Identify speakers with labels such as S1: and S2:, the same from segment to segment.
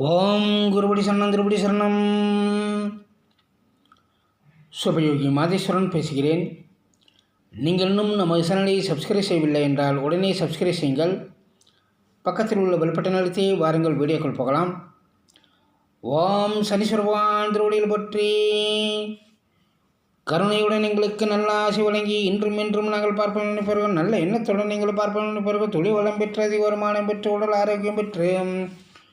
S1: ஓம் குருபடி சரணம் திருபடி சரணம். சுபயோகி மாதேஸ்வரன் பேசுகிறேன். நீங்கள் இன்னும் நம்ம சேனலை சப்ஸ்கிரைப் செய்யவில்லை என்றால் உடனே சப்ஸ்கிரைப் செய்யுங்கள். பக்கத்தில் உள்ள பெல்பட்டன் அழுத்தி வாருங்கள் வீடியோக்கள் போகலாம். ஓம் சனீஸ்வரவான் திருவடியில் பற்றி. கருணையுடன் எங்களுக்கு நல்ல ஆசை வழங்கி இன்றும் இன்றும் நாங்கள் பார்ப்போம் நினைப்பவர்கள் நல்ல எண்ணத்துடன் நீங்கள் பார்ப்போம் நினைப்பவர்கள் தொழில் வளம் பெற்று அதிக வருமானம் பெற்று உடல் ஆரோக்கியம் பெற்று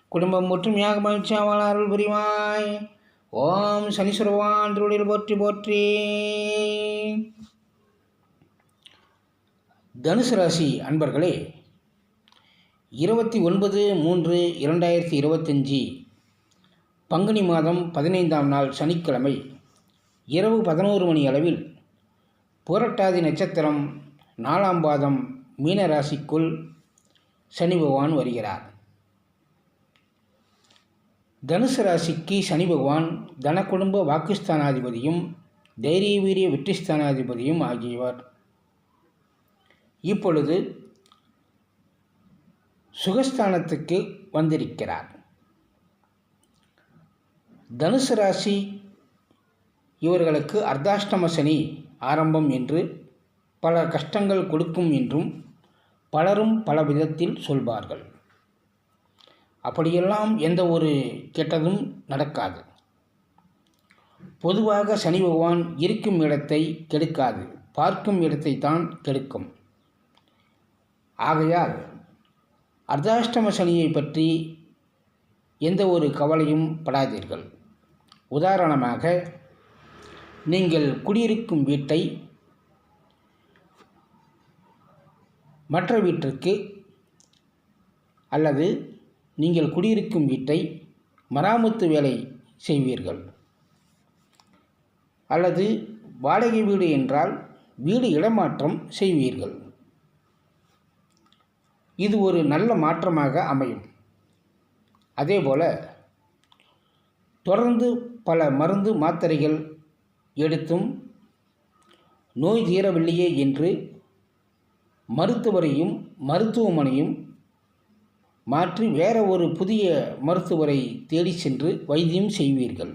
S1: குடும்பம் ஒற்றுமையாக மகிழ்ச்சியாக அருள் புரிவாய். ஓம் சனீஸ்வரவான் திருவடியில் போற்றி போற்றி. தனுசு ராசி அன்பர்களே இருபத்தி ஒன்பது மூன்று இரண்டாயிரத்தி இருபத்தஞ்சி பங்குனி மாதம் பதினைந்தாம் நாள் சனிக்கிழமை இரவு பதினோரு மணி அளவில் புரட்டாதி நட்சத்திரம் நாலாம் பாதம் மீன ராசிக்குள் சனி பகவான் வருகிறார். தனுசு ராசிக்கு சனி பகவான் தனக்குடும்ப வாக்குஸ்தானாதிபதியும் தைரிய வீரிய வெற்றிஸ்தானாதிபதியும் ஆகியவர். இப்பொழுது சுகஸ்தானத்துக்கு வந்திருக்கிறார். தனுசு ராசி இவர்களுக்கு அர்த்தாஷ்டம சனி ஆரம்பம் என்று பல கஷ்டங்கள் கொடுக்கும் என்றும் பலரும் பல விதத்தில் சொல்வார்கள். அப்படியெல்லாம் எந்த ஒரு கெட்டதும் நடக்காது. பொதுவாக சனி பகவான் இருக்கும் இடத்தை கெடுக்காது. பார்க்கும் இடத்தை தான் கெடுக்கும். ஆகையால் அர்த்தாஷ்டம சனியை பற்றி எந்த ஒரு கவலையும் படாதீர்கள். உதாரணமாக நீங்கள் குடியிருக்கும் வீட்டை மற்ற வீட்டிற்கு அல்லது நீங்கள் குடியிருக்கும் வீட்டை மராமத்து வேலை செய்வீர்கள். அல்லது வாடகை வீடு என்றால் வீடு இடமாற்றம் செய்வீர்கள். இது ஒரு நல்ல மாற்றமாக அமையும். அதேபோல் தொடர்ந்து பல மருந்து மாத்திரைகள் எடுத்தும் நோய் தீரவில்லையே என்று மருத்துவரையும் மருத்துவமனையும் மாற்றி வேற ஒரு புதிய மருத்துவரை தேடி சென்று வைத்தியம் செய்வீர்கள்.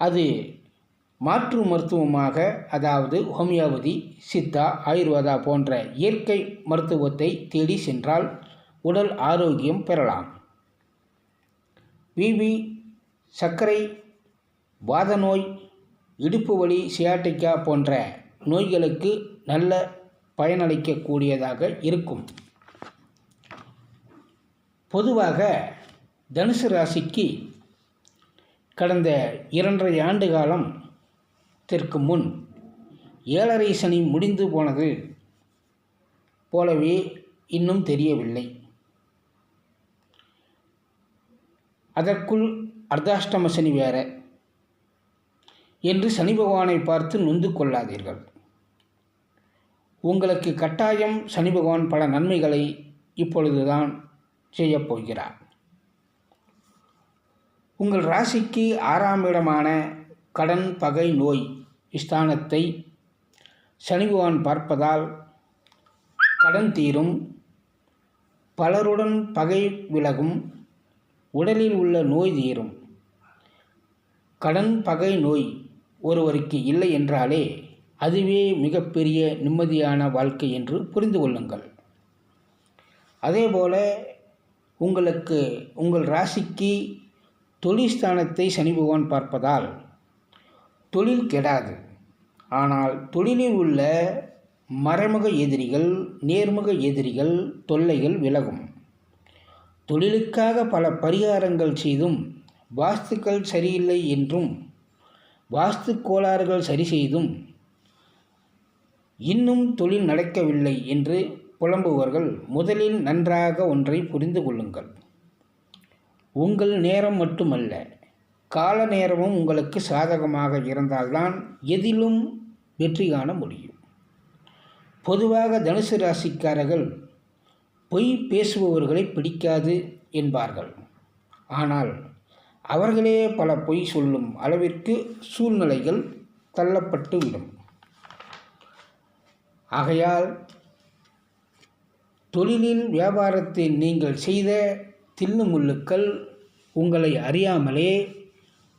S1: அது மாற்று மருத்துவமாக அதாவது ஹோமியோபதி சித்தா ஆயுர்வேதா போன்ற இயற்கை மருத்துவத்தை தேடி சென்றால் உடல் ஆரோக்கியம் பெறலாம். பிபி சர்க்கரை வாத நோய் இடுப்பு வலி சியாட்டிக்கா போன்ற நோய்களுக்கு நல்ல பயனளிக்கக்கூடியதாக இருக்கும். பொதுவாக தனுசு ராசிக்கு கடந்த இரண்டரை ஆண்டு காலம் தெற்கு முன் ஏழரை சனி முடிந்து போனது போலவே இன்னும் தெரியவில்லை. அதற்குள் அர்த்தாஷ்டம சனி வேற என்று சனி பகவானை பார்த்து நொந்து கொள்ளாதீர்கள். உங்களுக்கு கட்டாயம் சனி பகவான் பல நன்மைகளை இப்பொழுதுதான் செய்யப் போகிறார் உங்கள் ராசிக்கு ஆறாம் இடமான கடன் பகை நோய் ஸ்தானத்தை சனி பகவான் பார்ப்பதால் கடன் தீரும். பலருடன் பகை விலகும். உடலில் உள்ள நோய் தீரும். கடன் பகை நோய் ஒருவருக்கு இல்லை என்றாலே அதுவே மிகப்பெரிய நிம்மதியான வாழ்க்கை என்று புரிந்து கொள்ளுங்கள். அதேபோல உங்களுக்கு உங்கள் ராசிக்கு தொழில் ஸ்தானத்தை சனி பகவான் பார்ப்பதால் தொழில் கெடாது. ஆனால் தொழிலில் உள்ள மறைமுக எதிரிகள் நேர்முக எதிரிகள் தொல்லைகள் விலகும். தொழிலுக்காக பல பரிகாரங்கள் செய்தும் வாஸ்துக்கள் சரியில்லை என்றும் வாஸ்து கோளாறுகள் சரி செய்தும் இன்னும் தொழில் நடக்கவில்லை என்று புலம்புவர்கள் முதலில் நன்றாக ஒன்றை புரிந்து கொள்ளுங்கள். உங்கள் நேரம் மட்டுமல்ல கால நேரமும் உங்களுக்கு சாதகமாக இருந்தால்தான் எதிலும் வெற்றி காண முடியும். பொதுவாக தனுசு ராசிக்காரர்கள் பொய் பேசுபவர்களை பிடிக்காது என்பார்கள். ஆனால் அவர்களே பல பொய் சொல்லும் அளவிற்கு சூழ்நிலைகள் தள்ளப்பட்டுவிடும். ஆகையால் தொழிலில் வியாபாரத்தில் நீங்கள் செய்த தில்லுமுள்ளுக்கள் உங்களை அறியாமலே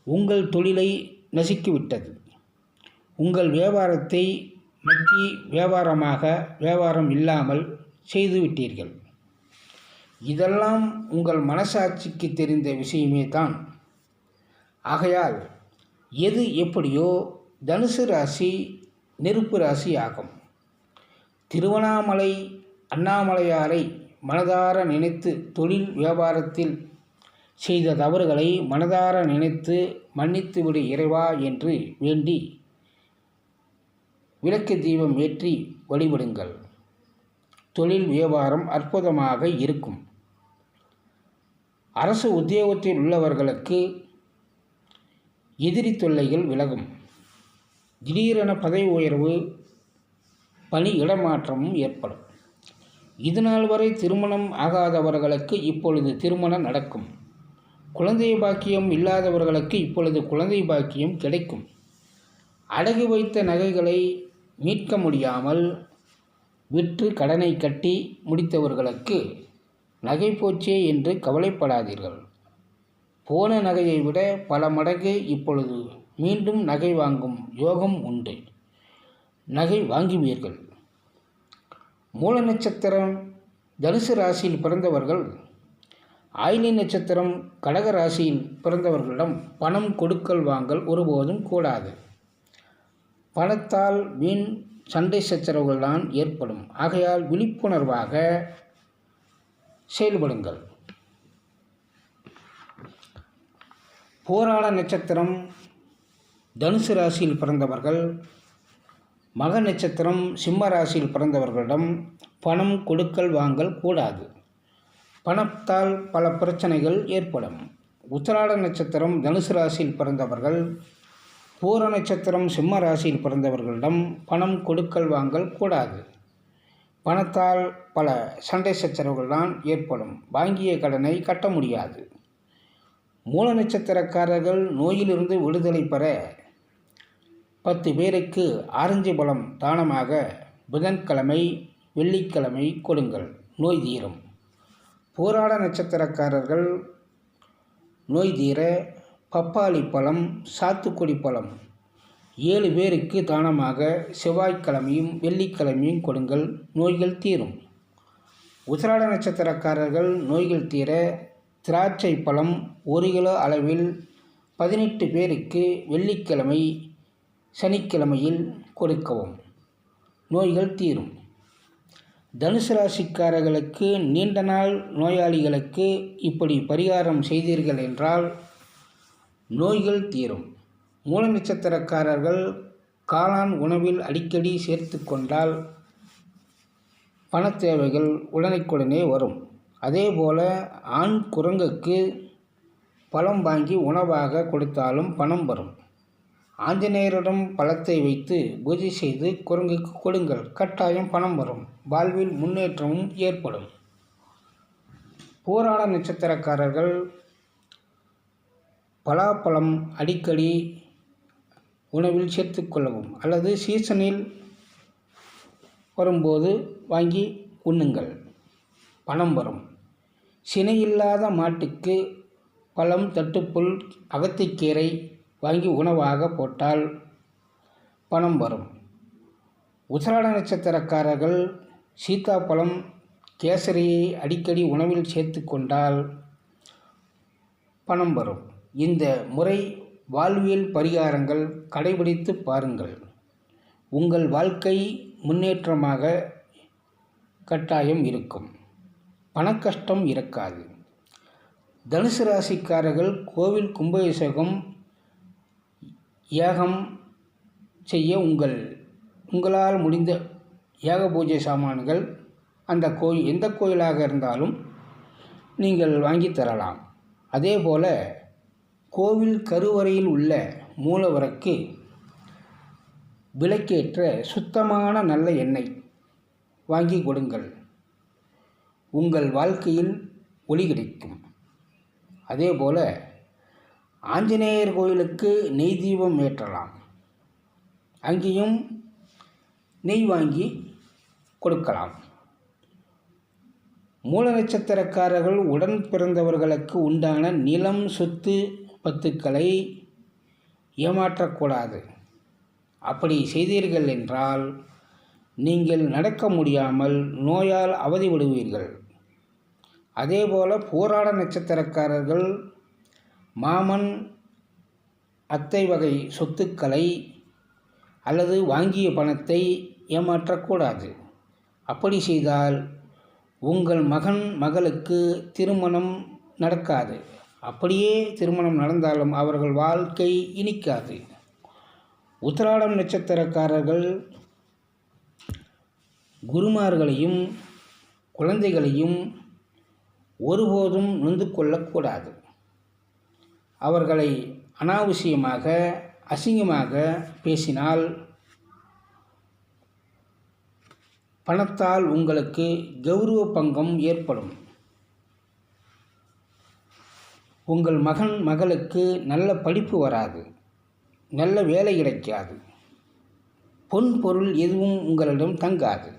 S1: உங்கள் தொழிலை நசுக்கிவிட்டது. உங்கள் வியாபாரத்தை நக்கி வியாபாரமாக வியாபாரம் இல்லாமல் செய்துவிட்டீர்கள். இதெல்லாம் உங்கள் மனசாட்சிக்கு தெரிந்த விஷயமே தான். ஆகையால் எது எப்படியோ தனுசு ராசி நெருப்பு ராசி ஆகும். திருவண்ணாமலை அண்ணாமலையாரை மனதார நினைத்து தொழில் வியாபாரத்தில் செய்த தவறுகளை மனதார நினைத்து மன்னித்துவிடு இறைவா என்று வேண்டி விளக்கு தீபம் ஏற்றி வழிபடுங்கள். தொழில் வியாபாரம் அற்புதமாக இருக்கும். அரசு உத்தியோகத்தில் உள்ளவர்களுக்கு எதிரி தொல்லைகள் விலகும். திடீரென பதவி உயர்வு பணி இடமாற்றமும் ஏற்படும். இதுநாள் வரை திருமணம் ஆகாதவர்களுக்கு இப்பொழுது திருமணம் நடக்கும். குழந்தை பாக்கியம் இல்லாதவர்களுக்கு இப்பொழுது குழந்தை பாக்கியம் கிடைக்கும். அடகு வைத்த நகைகளை மீட்க முடியாமல் விற்று கடனை கட்டி முடித்தவர்களுக்கு நகை போச்சே என்று கவலைப்படாதீர்கள். போன நகையை விட பல மடங்கு இப்பொழுது மீண்டும் நகை வாங்கும் யோகம் உண்டு. நகை வாங்குவீர்கள். மூல நட்சத்திரம் தனுசு ராசியில் பிறந்தவர்கள் ஆயிலி நட்சத்திரம் கடக ராசியில் பிறந்தவர்களிடம் பணம் கொடுக்கல் வாங்கல் ஒருபோதும் கூடாது. பணத்தால் வீண் சண்டை சச்சரவுகள் தான் ஏற்படும். ஆகையால் விழிப்புணர்வாக செயல்படுங்கள். போராட நட்சத்திரம் தனுசு ராசியில் பிறந்தவர்கள் மக நட்சத்திரம் சிம்ம ராசியில் பிறந்தவர்களிடம் பணம் கொடுக்கல் வாங்கல் கூடாது. பணத்தால் பல பிரச்சனைகள் ஏற்படும். உத்தராட நட்சத்திரம் தனுசு ராசியில் பிறந்தவர்கள் பூர நட்சத்திரம் சிம்ம ராசியில் பிறந்தவர்களிடம் பணம் கொடுக்கல் வாங்கல் கூடாது. பணத்தால் பல சண்டை சச்சரவுகள் தான் ஏற்படும். வாங்கிய கடனை கட்ட முடியாது. மூல நட்சத்திரக்காரர்கள் நோயிலிருந்து விடுதலை பெற பத்து பேருக்கு ஆரஞ்சு பழம் தானமாக புதன்கிழமை வெள்ளிக்கிழமை கொடுங்கள். நோய் தீரும். போராட நட்சத்திரக்காரர்கள் நோய் தீர பப்பாளி பழம் சாத்துக்குடி பழம். ஏழு பேருக்கு தானமாக செவ்வாய்க்கிழமையும் வெள்ளிக்கிழமையும் கொடுங்கள். நோய்கள் தீரும். உத்திராட நட்சத்திரக்காரர்கள் நோய்கள் தீர திராட்சை பழம் ஒரு கிலோ அளவில் பதினெட்டு பேருக்கு வெள்ளிக்கிழமை சனிக்கிழமையில் கொடுக்கவும். நோய்கள் தீரும். தனுசு ராசிக்காரர்களுக்கு நீண்ட நாள் நோயாளிகளுக்கு இப்படி பரிகாரம் செய்தீர்கள் என்றால் நோய்கள் தீரும். மூல நட்சத்திரக்காரர்கள் காளான் உணவில் அடிக்கடி சேர்த்து கொண்டால் பணத்தேவைகள் உடனுக்குடனே வரும். அதேபோல் ஆண் குரங்குக்கு பழம் வாங்கி உணவாக கொடுத்தாலும் பணம் வரும். ஆஞ்சநேயரிடம் பழத்தை வைத்து பூஜை செய்து குரங்குக்கு கொடுங்கள். கட்டாயம் பணம் வரும். வாழ்வில் முன்னேற்றமும் ஏற்படும். போராட நட்சத்திரக்காரர்கள் பலாப்பழம் அடிக்கடி உணவில் சேர்த்துக்கொள்ளவும் அல்லது சீசனில் வரும்போது வாங்கி உண்ணுங்கள். பணம் வரும். சினையில்லாத மாட்டுக்கு பழம் தட்டுப்புல் அகத்திக்கீரை வாங்கி உணவாக போட்டால் பணம் வரும். உசராட நட்சத்திரக்காரர்கள் சீத்தாப்பழம் கேசரியை அடிக்கடி உணவில் சேர்த்து கொண்டால் பணம் வரும். இந்த முறை வாழ்வியல் பரிகாரங்கள் கடைபிடித்து பாருங்கள். உங்கள் வாழ்க்கை முன்னேற்றமாக கட்டாயம் இருக்கும். பணக்கஷ்டம் இருக்காது. தனுசு ராசிக்காரர்கள் கோவில் கும்பாபிஷேகம் யாகம் செய்ய உங்கள் உங்களால் முடிந்த யாக பூஜை சாமான்கள் அந்த கோயில் எந்த கோயிலாக இருந்தாலும் நீங்கள் வாங்கி தரலாம். அதே போல் கோவில் கருவறையில் உள்ள மூலவருக்கு விளக்கேற்ற சுத்தமான நல்ல எண்ணெய் வாங்கி கொடுங்கள். உங்கள் வாழ்க்கையில் ஒளி கிடைக்கும். அதே போல் ஆஞ்சநேயர் கோயிலுக்கு நெய் தீபம் ஏற்றலாம். அங்கேயும் நெய் வாங்கி கொடுக்கலாம். மூல நட்சத்திரக்காரர்கள் உடன் பிறந்தவர்களுக்கு உண்டான நிலம் சொத்து பத்துக்களை ஏமாற்றக்கூடாது. அப்படி செய்தீர்கள் என்றால் நீங்கள் நடக்க முடியாமல் நோயால் அவதிப்படுவீர்கள். அதேபோல போராட நட்சத்திரக்காரர்கள் மாமன் அத்தை வகை சொத்துக்களை அல்லது வாங்கிய பணத்தை ஏமாற்றக்கூடாது. அப்படி செய்தால் உங்கள் மகன் மகளுக்கு திருமணம் நடக்காது. அப்படியே திருமணம் நடந்தாலும் அவர்கள் வாழ்க்கை இனிக்காது. உத்திராடம் நட்சத்திரக்காரர்கள் குருமார்களையும் குழந்தைகளையும் ஒருபோதும் நொந்து கொள்ளக்கூடாது. அவர்களை அனாவசியமாக அசிங்கமாக பேசினால் பணத்தால் உங்களுக்கு கௌரவ பங்கம் ஏற்படும். உங்கள் மகன் மகளுக்கு நல்ல படிப்பு வராது நல்ல வேலை கிடைக்காது பொன் பொருள் எதுவும் உங்களிடம் தங்காது.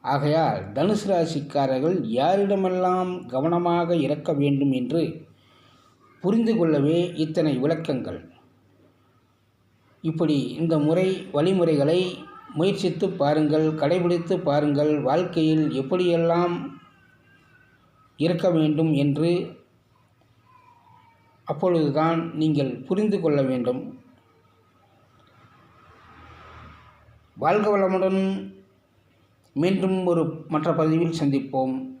S1: ஆகையால் தனுசு ராசிக்காரர்கள் யாரிடமெல்லாம் கவனமாக இருக்க வேண்டும் என்று புரிந்து கொள்ளவே இத்தனை விளக்கங்கள். இப்படி இந்த முறை வழிமுறைகளை முயற்சித்து பாருங்கள் கடைபிடித்து பாருங்கள் வாழ்க்கையில் எப்படியெல்லாம் இருக்க வேண்டும் என்று அப்பொழுதுதான் நீங்கள் புரிந்து கொள்ள வேண்டும். வாழ்க வளமுடன் மீண்டும் ஒரு மற்ற பதிவில் சந்திப்போம்.